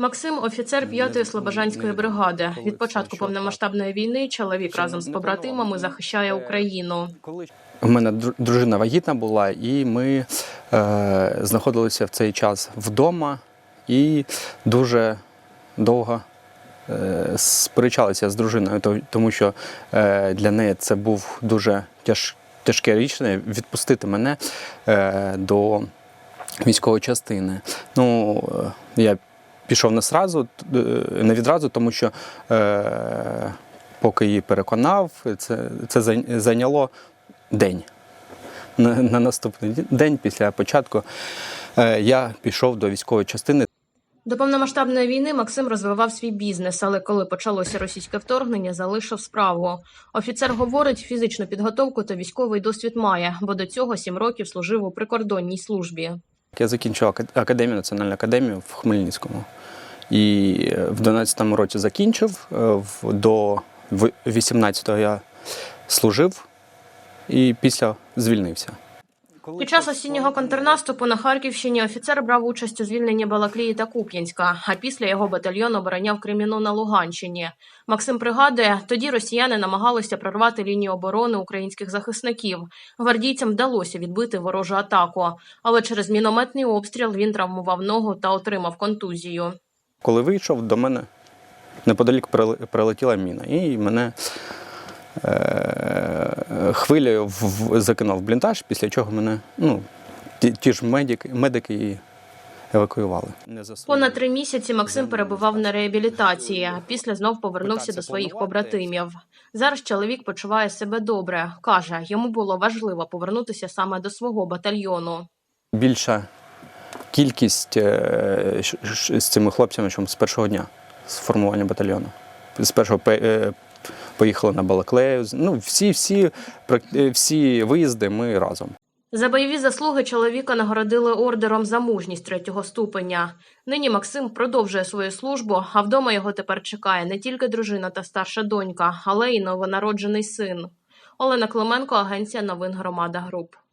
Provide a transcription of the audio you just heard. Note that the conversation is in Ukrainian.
Максим офіцер 5-ї Слобожанської бригади. Від початку повномасштабної війни чоловік разом з побратимами захищає Україну. У мене дружина вагітна була, і ми е, знаходилися в цей час вдома і дуже довго е, сперечалися з дружиною, то- тому що е, для неї це був дуже тяж, тяжке рішення відпустити мене е, до військової частини. Ну, е, я пішов не сразу, е, не відразу, тому що е, поки її переконав, це, це зайняло день. На, на наступний день після початку е, я пішов до військової частини. До повномасштабної війни Максим розвивав свій бізнес, але коли почалося російське вторгнення, залишив справу. Офіцер говорить, фізичну підготовку та військовий досвід має, бо до цього сім років служив у прикордонній службі. Я закінчив ака- академію, національну академію в Хмельницькому. І е, в 12-му році закінчив, е, до в- 18-го я служив і після звільнився. Під час осіннього контрнаступу на Харківщині офіцер брав участь у звільненні Балаклії та Куп'янська, а після його батальйон обороняв Креміну на Луганщині. Максим пригадує, тоді росіяни намагалися прорвати лінію оборони українських захисників. Гвардійцям вдалося відбити ворожу атаку, але через мінометний обстріл він травмував ногу та отримав контузію. Коли вийшов, до мене неподалік прилетіла міна, і мене е- хвилею закинув в бліндаж, після чого мене ну, ті, ті ж медики, медики і евакуювали. Понад три місяці Максим перебував на реабілітації. а Після знов повернувся до своїх побратимів. Зараз чоловік почуває себе добре. каже, йому було важливо повернутися саме до свого батальйону. більша кількість е, з цими хлопцями, що з першого дня з формування батальйону. З першого пе- е, поїхали на Балаклею. Ну, всі, всі, е, всі виїзди ми разом. За бойові заслуги чоловіка нагородили ордером за мужність третього ступеня. Нині Максим продовжує свою службу, а вдома його тепер чекає не тільки дружина та старша донька, але й новонароджений син. Олена Клименко, агенція новин Громада Груп.